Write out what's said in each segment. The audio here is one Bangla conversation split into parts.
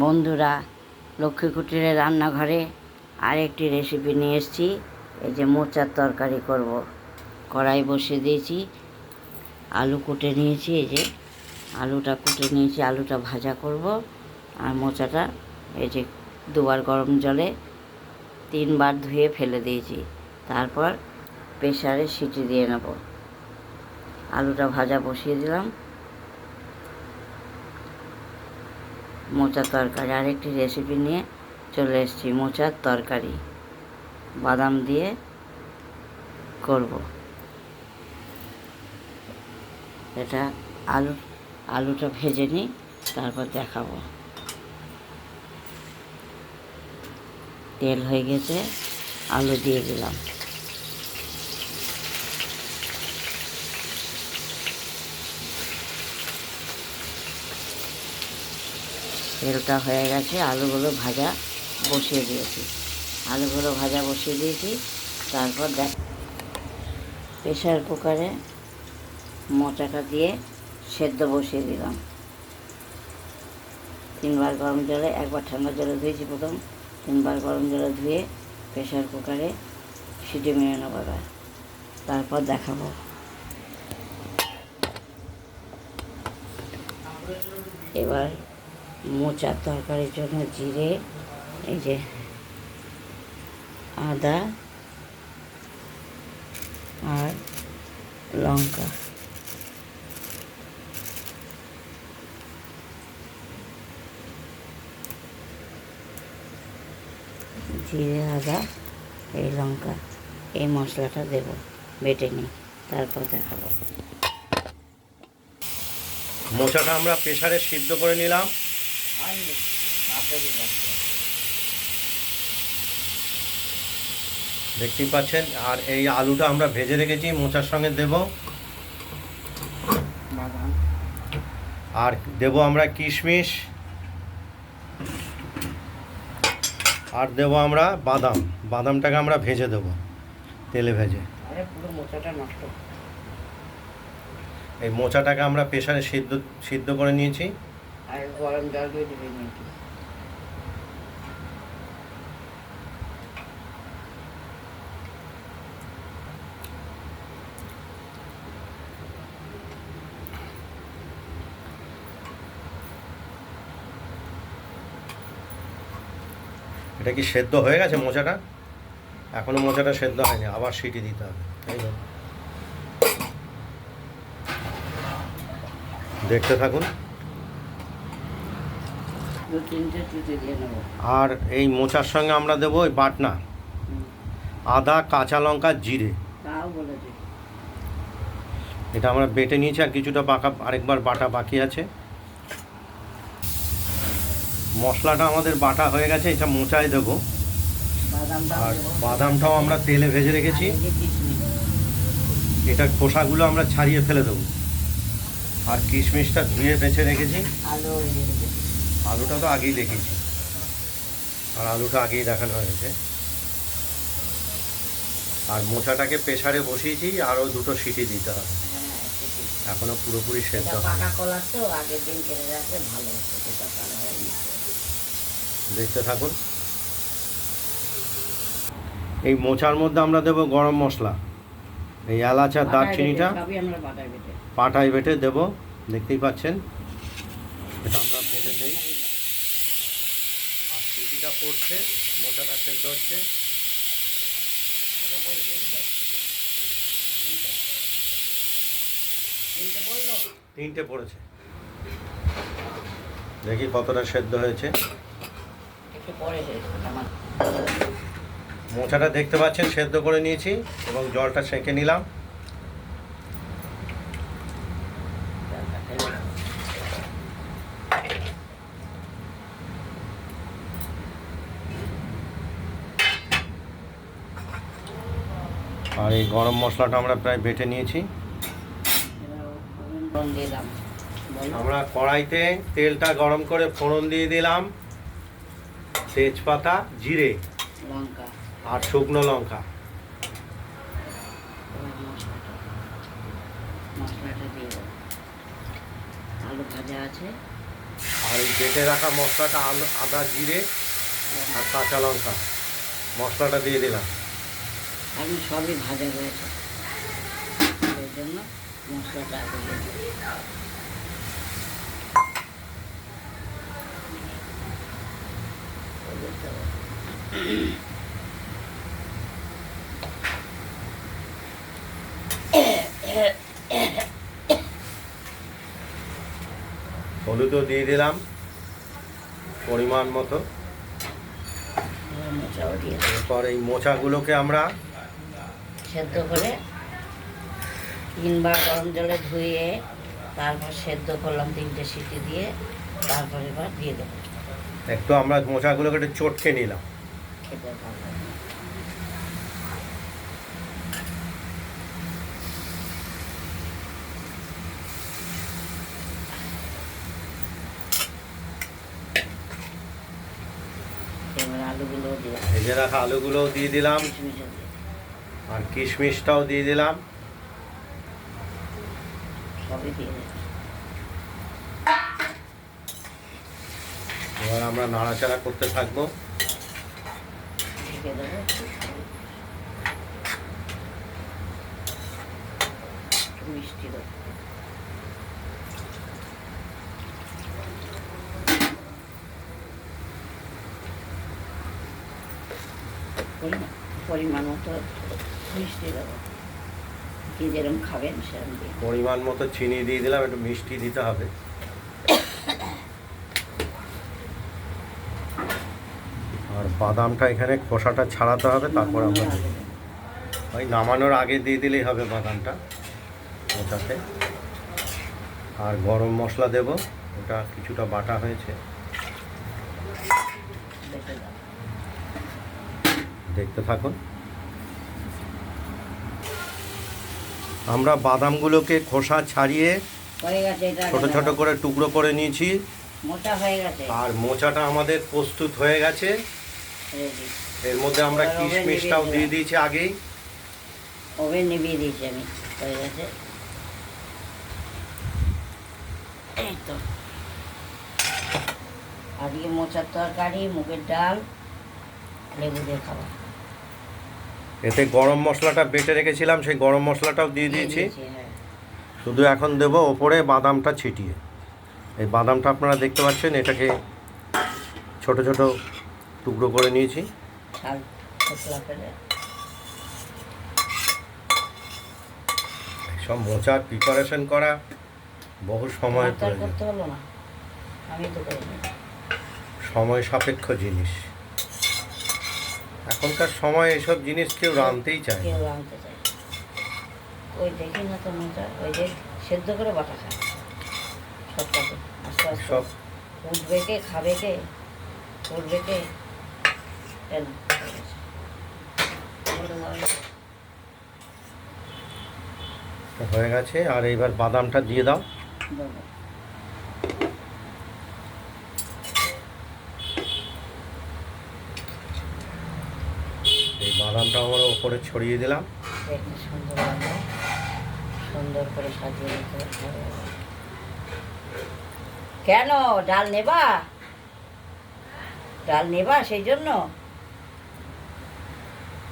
বন্ধুরা, লক্ষ্মী কুটিরের রান্নাঘরে আরেকটি রেসিপি নিয়ে এসেছি। এই যে মোচার তরকারি করব। কড়াই বসিয়ে দিয়েছি, আলু কুটে নিয়েছি, এই যে আলুটা কুটে নিয়েছি, আলুটা ভাজা করব আর মোচাটা এই যে দুবার গরম জলে তিনবার ধুয়ে ফেলে দিয়েছি। তারপর প্রেশারে সিটি দিয়ে নেব। আলুটা ভাজা বসিয়ে দিলাম। মোচার তরকারি। আরেকটি রেসিপি নিয়ে চলে এসেছি, মোচার তরকারি। বাদাম দিয়ে করব। এটা আলু, আলুটা ভেজে নিই, তারপর দেখাবো। তেল হয়ে গেছে, আলু দিয়ে দিলাম। তেলটা হয়ে গেছে, আলুগুলো ভাজা বসিয়ে দিয়েছি। আলুগুলো ভাজা বসিয়ে দিয়েছি, তারপর দেখ প্রেশার কুকারে মোচাটা দিয়ে সেদ্ধ বসিয়ে দিলাম। তিনবার গরম জলে, একবার ঠান্ডা জলে ধুয়েছি প্রথম। তিনবার গরম জলে ধুয়ে প্রেশার কুকারে সিটি মেরে নেব তারপর দেখাবো। এবার মোচার তরকারির জন্য জিরে, এই যে আদা আর লঙ্কা। জিরে, আদা, এই লঙ্কা, এই মশলাটা দেব, বেটে নিই, তারপর দেখাবো। মোচাটা আমরা প্রেশারে সিদ্ধ করে নিলাম। দেখতেই পাচ্ছেন আর এই আলুটা আমরা ভেজে রেখেছি মোচার সঙ্গে দেব। আর দেব আমরা কিশমিশ। আর দেব আমরা বাদাম। বাদামটাকে আমরা ভেজে দেব তেলে ভেজে। এই মোচাটাকে আমরা প্রেসারে সিদ্ধ সিদ্ধ করে নিয়েছি। আর গরম জল দিয়ে দিবি নাকি? এটা কি সেদ্ধ হয়ে গেছে মোচাটা? এখনও মোচাটা সেদ্ধ হয়নি, আবার সিটি দিতে হবে, তাই দেখতে থাকুন দু তিনটে চুটি দিয়ে নেব আর এই মোচার সঙ্গে আমরা দেবো ওই বাটনা। আদা কাঁচা লঙ্কা জিরে। এটা আমরা বেটে নিয়েছি আর কিছুটা বাঁকা আরেকবার বাটা বাকি আছে। মশলাটা আমাদের বাটা হয়ে গেছে এটা মোচায় দেবো। আর বাদামটাও আমরা তেলে ভেজে রেখেছি। এটার খোসাগুলো আমরা ছাড়িয়ে ফেলে দেবো। আর কিশমিশটা ধুয়ে বেছে রেখেছি। আলুটা তো আগেই দেখিয়েছি আর আলুটা আগেই দেখানো হয়েছে। আর মোচাটাকে প্রেসারে বসিয়েছি আরও দুটো সিটি দিতে হবে। এখনও পুরোপুরি সেদ্ধ পাকা তো আগের দিন কেটে ভালো দেখতে থাকুন। এই মোচার মধ্যে আমরা দেব গরম মশলা। এই এলাচ আর দারচিনিটা পাটায় বেটে দেব। দেখতেই পাচ্ছেন। এটা আমরা বেটে দিই। আর সিটিটা পড়ছে মোচাটা সেদ্ধ হচ্ছে তিনটে পড়েছে। দেখি কতটা সেদ্ধ হয়েছে। মোচাটা দেখতে পাচ্ছেন, সেদ্ধ করে নিয়েছি এবং জলটা সেঁকে নিলাম। এই গরম মশলাটা আমরা প্রায় বেটে নিয়েছি। আমরা কড়াইতে তেলটা গরম করে ফোড়ন দিয়ে দিলাম। তেজপাতা জিরে লঙ্কা। আর শুকনো লঙ্কা। আলু ভাজা আছে। আর এই বেটে রাখা মশলাটা আলু আদা জিরে আর কাঁচা লঙ্কা। মশলাটা দিয়ে দিলাম। এখন সবই ভাজা রয়েছে। ওই জন্য মশলাটা দিয়ে হলুদও দিয়ে দিলাম পরিমাণ মতো। এরপর এই মোচাগুলোকে আমরা সেদ্ধ করে তিনবার গরম জলে ধুয়ে তারপর সেদ্ধ করলাম তিনটে সিটি দিয়ে তারপর এবার দিয়ে দেবো। একটু আমরা মোচাগুলোকে একটু চটকে নিলাম। খেতে ভালো ভেজে রাখা আলুগুলোও দিয়ে দিলাম। আর কিশমিশটাও দিয়ে দিলাম। এবার আমরা নাড়াচাড়া করতে থাকব। মিষ্টি পরিমাণ পরিমাণ মতো মিষ্টি দেবো। কি যেরকম খাবেন সেরকম দিয়ে। পরিমাণ মতো চিনি দিয়ে দিলাম একটু মিষ্টি দিতে হবে। আর বাদামটা এখানে খোসাটা ছাড়াতে হবে তারপর আমরা ওই নামানোর আগে দিয়ে দিলেই হবে বাদামটা ওটাতে। আর গরম মশলা দেব ওটা কিছুটা বাটা হয়েছে। দেখতে থাকুন। আমরা বাদামগুলোকে খোসা ছাড়িয়ে ছোট ছোট করে টুকরো করে নিয়েছি। আর মোচাটা আমাদের প্রস্তুত হয়ে গেছে। এর মধ্যে আমরা কিশমিশটাও দিয়ে দিয়েছি আগেই। ওভেন নিভিয়ে দিয়েছি আমি। হয়ে গেছে। আজকে মোচার তরকারি মুগের ডাল লেবু দিয়ে খাবার এতে গরম মশলাটা বেটে রেখেছিলাম সেই গরম মশলাটাও দিয়ে দিয়েছি। হ্যাঁ। শুধু এখন দেব ওপরে বাদামটা ছিটিয়ে। এই বাদামটা আপনারা দেখতে পাচ্ছেন এটাকে ছোট ছোট টুকরো করে নিয়েছি। সব মোচার প্রিপারেশন করা বহু সময় প্রয়োজন। সময় সাপেক্ষ জিনিস। এখনকার সময় এসব জিনিস কেউ রাঁধতেই চায়। কেউ আনতে চাই ওই দেখি না তো মোচা ওই যে সেদ্ধ করে বাটা খায়। সবটাকে আস্তে আস্তে। সব। উঠবে কে খাবে কে উঠবে কে হয়ে গেছে আর এইবার বাদামটা দিয়ে দাও। বাদামটা আমরা ওপরে ছড়িয়ে দিলাম। সুন্দর সুন্দর করে সাজিয়ে কেন? ডাল নেবা? ডাল নেবা সেই জন্য?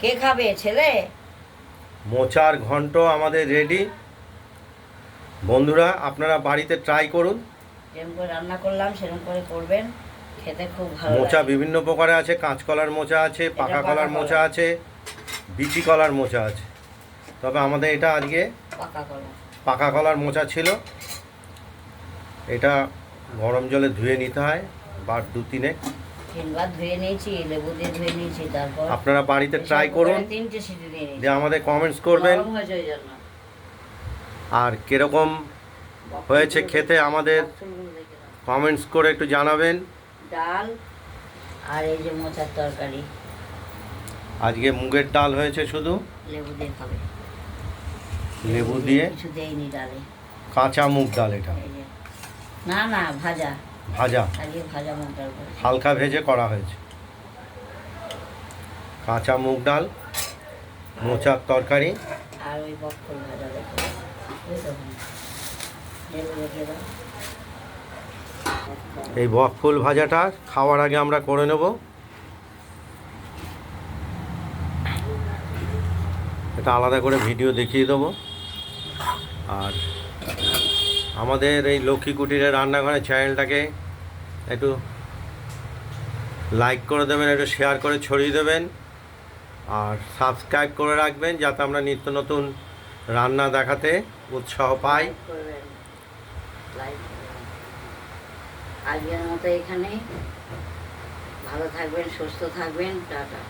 কে খাবে ছেলে? মোচার ঘন্ট আমাদের রেডি। বন্ধুরা আপনারা বাড়িতে ট্রাই করুন। যেরকম করে রান্না করলাম সেরকম করে করবেন। খেতে খুব ভালো মোচা বিভিন্ন প্রকারে আছে কাঁচকলার মোচা আছে পাকা কলার মোচা আছে বিচি কলার মোচা আছে। তবে আমাদের এটা আজকে পাকা কলা। পাকা কলার মোচা ছিল। এটা গরম জলে ধুয়ে নিতে হয় বার দু তিনে। তিনবার ধুয়ে নিয়েছি লেবু দিয়ে ধুয়ে নিয়েছি তারপর আপনারা বাড়িতে ট্রাই করুন। তিনটে সিটি দিয়ে নিয়েছি। যে আমাদের কমেন্টস করবেন। আর কীরকম হয়েছে খেতে আমাদের। কমেন্টস করে একটু জানাবেন। ডাল আর এই যে মোচার তরকারি। আজকে মুগের ডাল হয়েছে শুধু? লেবু দিয়ে খাবে। লেবু দিয়ে? কিছু দেয়নি ডালে। কাঁচা মুগ ডাল এটা? না না ভাজা। ভাজা? আজকে ভাজা মুগ ডাল হালকা ভেজে করা হয়েছে। কাঁচা মুগ ডাল মোচার তরকারি। আর ওই বকফুল ভাজা দেখো। লেবু রেখে দাও। এই বকফুল ভাজাটা খাওয়ার আগে আমরা করে নেব। এটা আলাদা করে ভিডিও দেখিয়ে দেবো। আর আমাদের এই লক্ষ্মী কুটিরের রান্নাঘরের চ্যানেলটাকে একটু লাইক করে দেবেন, একটু শেয়ার করে ছড়িয়ে দেবেন। আর সাবস্ক্রাইব করে রাখবেন, যাতে আমরা নিত্য নতুন রান্না দেখাতে উৎসাহ পাই। আজকের মতো এখানে ভালো থাকবেন সুস্থ থাকবেন টাটা।